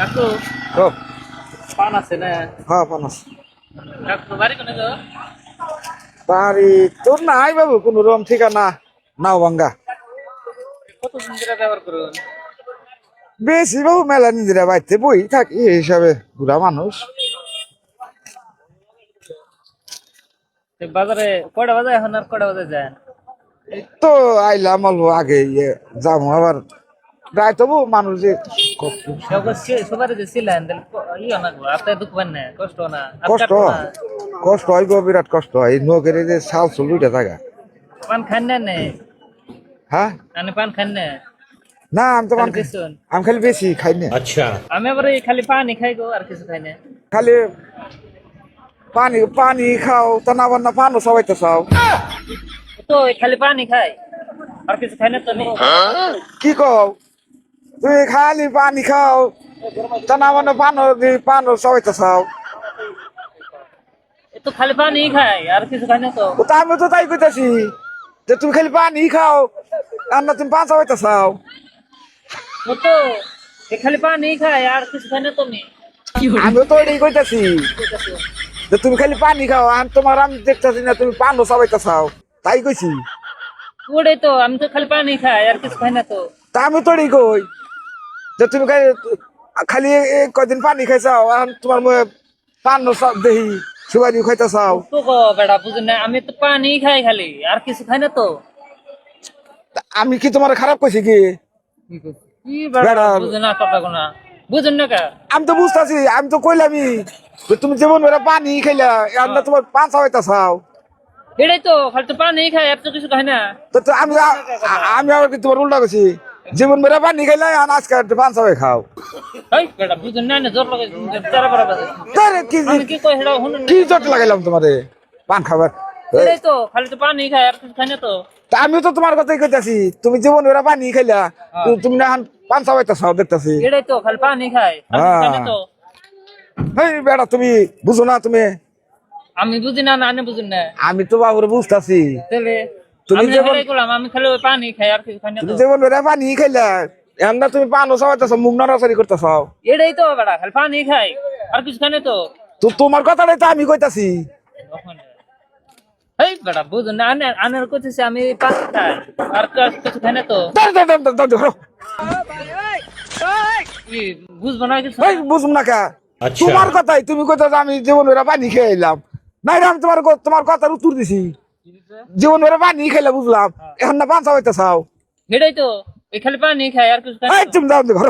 কাকু? ও। পান আছে না? হ্যাঁ পানাস কাকু বাড়ি কোনে গো? বাড়ি তোর নাই বাবু কোন রকম ঠিকানা নাও ভাঙ্গা। কত ধরে ব্যবহার করুন? বেশি বাবু মেলা নিজেরা বাড়িতে বই থাকি এই হিসাবে বুড়া মানুষ। তো বাজারে কয়টা বাজে এখন আর কয়টা বাজে যায়? তো আইলাম অল্প আগে ইয়ে যাব আবার। রায় তবু মানুষ যে কষ্ট- পান কষ্ট হয় গো, বিরাট কষ্ট হয় এই যে শাল চুল উঠে থাকা পান খান না নে হ্যাঁ আমি পান খান না না আমি তো পান। আমি খালি বেশি খাই না আমি আবার খালি পানি খাই গো আর কিছু খাই না খালি পানি পানি খাও তা না আবার না পানও সবাইতে চাও তো খালি পানি খাই আর কিছু খাই না তো কি কও তুই খালি পানি খাও। তা না মানে পানও পানও সবাইতে চাও। এই তো খালি পানি খাই আর কিছু খাই না তো। তা আমি তো তাই কইতাছি যে তুমি খালি পানি খাও আর না তুমি পান ও তো এই খালি পানি খাই আর কিছু খাই না তুমি। আমিও তো কইতাছি যে তুমি খালি পানি খাও আর তোমার আমি দেখতেছি না তুমি পানও সবাইতে চাও। তাই কইছি। ওটাই তো আমি তো খালি পানি খাই আর কিছু খাই না তো। তা আমি তো এটাই কই। যে তুমি খালি কদিন পানি খাইছাও? আর তোমার মুখে পান দেহি সুবারিও খাইতে চাও। তো বেটা বুঝুন না আমি তো পানি খাই খালি আর কিছু খাই না তো আমি কি তোমার খারাপ কইছি কি। বুঝুন না কথা কোনা বুঝুন না কা? আমি তো বুঝতেছি আমি তো কইলামই তুমি যেমন মেরা পানি খাইলা আর না তোমার পান সবাইতে চাও। এটাই তো খালি তো পানি খাই আর তো কিছু খাই না। তো আমি আমি আবার কি তোমার উল্টা করছি যেমন মেরা পানি খাইলা আর আজকে একটু পান সবাই খাও। বড় কি আমি জট লাগাইলাম তোমারে? পান খাবার এটাই তো তোমার কথাই কইতাছি তুমি যেমন মেরা পানি খাইলা তুমি না পান দেখতাছি। এটাই তো তো। হেই বেটা তুমি বুঝো না তুমি? আমি বুঝি না না আমি না। আমি তো বাবুরে বুঝতাছি। তুমি আমি যেমন- আমি খালি পানি খাই আর কিছু খাই না তুমি যেমন পানি খাইলা এখন তুমি পানও সবাইতেছ মুখ নড়াচড়ি করতেছ এটাই তো খালি পানি খাই আর কিছু খাই না তো। তো তোমার কথাটাই তো আমি কইতাছি। এই বেটা বুঝুন না আনে আনের করতেছি আমি পানি খাই আর কিছু খাই না তো। দাঁড়, দাঁড়, দাঁড়, দাঁড়, দাঁড়, ধরো। কি বুঝব না কিছু। এই না কা। তোমার কথাই তুমি কইতাছ আমি জীবন পানি খেয়ে এলাম নাই রে, আমি তোমার তোমার কথার উত্তর দিছি। জীবন মেরা পানি খাইলে বুঝলাম এখন না পান সবাইতে চাও এটাই তো এই খালি পানি খাই আর কিছু খাই না এই তো। তুমি দাও ঘর